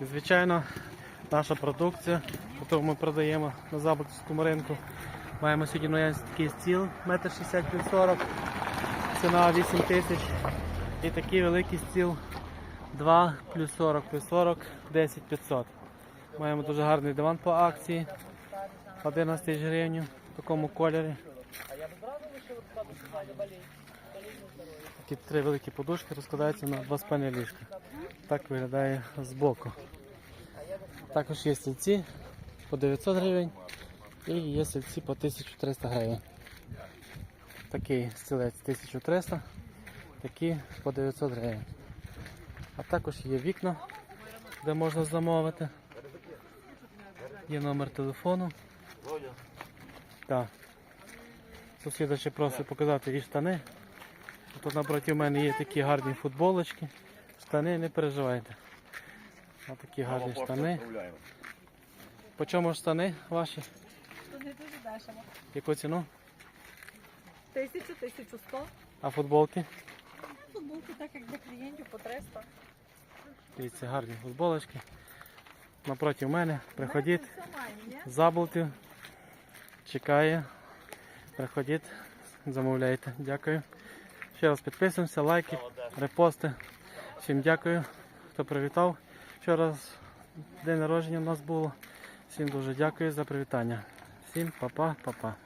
І, звичайно, наша продукція, яку ми продаємо на Забутівському ринку. Маємо сьогодні наявність такий стіл 1,60 х 40 ціна 8 тисяч. І такий великий стіл 2 плюс 40 плюс 40 10 500. Маємо дуже гарний диван по акції 11 тисяч гривень в такому кольорі. Такі три великі подушки розкладаються на два спальні ліжка. Так виглядає збоку. Також є стільці по 900 гривень і є стільці по 1300 гривень. Такий стілець 1300, такий по 900 гривень. А також є вікна, де можна замовити. Є номер телефону. Так. Сусіда ще просить показати і штани. Тут напроти мене є такі гарні футболочки. Штани, не переживайте. Ось такі гарні штани. По чому ж штани ваші? Тут не дуже дешево. Яку ціну? Тисячу, тисячу сто. А футболки? Футболки так як для клієнтів по 300. Дивіться, гарні футболочки. Напроти мене. Приходіть. Заблутів. Чекає. Приходіть, замовляйте. Дякую. Ще раз підписуємося, лайки, репости. Всім дякую, хто привітав. Вчора день народження у нас було. Всім дуже дякую за привітання. Всім па-па, па-па.